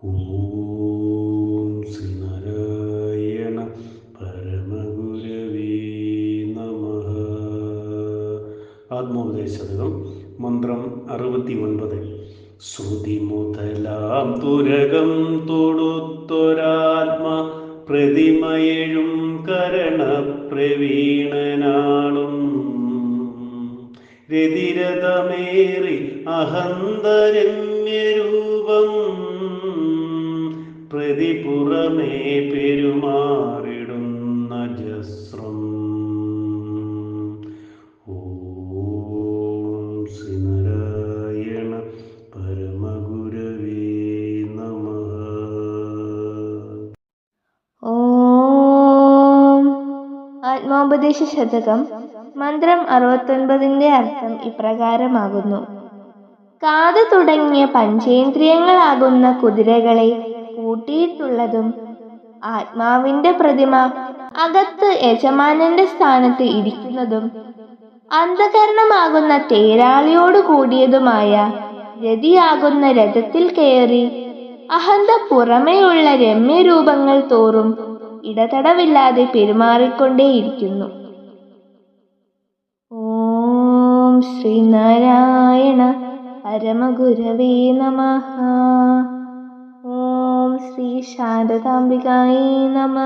ഓം ശ്രീനാരായണ പരമഗുരവീ നമ. ആത്മോപദേശതകം മന്ത്രം അറുപത്തി ഒൻപത് ശ്രുതി മുതലാം തുരകം തൊടുത്തൊരാത്മ പ്രതിമയഴും കരണപ്രവീണനാളും രതിരഥമേറി അഹന്തരമ്യരൂപം പ്രതിപുറമേ പെരുമാറിടുന്ന ജസ്രം. ഓം ശ്രീനാരായണ പരമഗുരവേ ഓം ആത്മോപദേശ ശതകം. മന്ത്രം അറുപത്തൊൻപതിന്റെ അർത്ഥം ഇപ്രകാരമാകുന്നു. കാത് തുടങ്ങിയ പഞ്ചേന്ദ്രിയങ്ങളാകുന്ന കുതിരകളെ പൂട്ടിയിട്ടുള്ളതും ആത്മാവിന്റെ പ്രതിമ അകത്ത് യജമാനന്റെ സ്ഥാനത്ത് ഇരിക്കുന്നതും അന്ധകരണമാകുന്ന തേരാളിയോട് കൂടിയതുമായ രതിയാകുന്ന രഥത്തിൽ കയറി അഹന്ത പുറമേയുള്ള രമ്യരൂപങ്ങൾ തോറും ഇടതടവില്ലാതെ പെരുമാറിക്കൊണ്ടേയിരിക്കുന്നു. ഓം ശ്രീനാരായണ പരമഗുരവേ നമഹാ ശാരദാംബികായേ നമ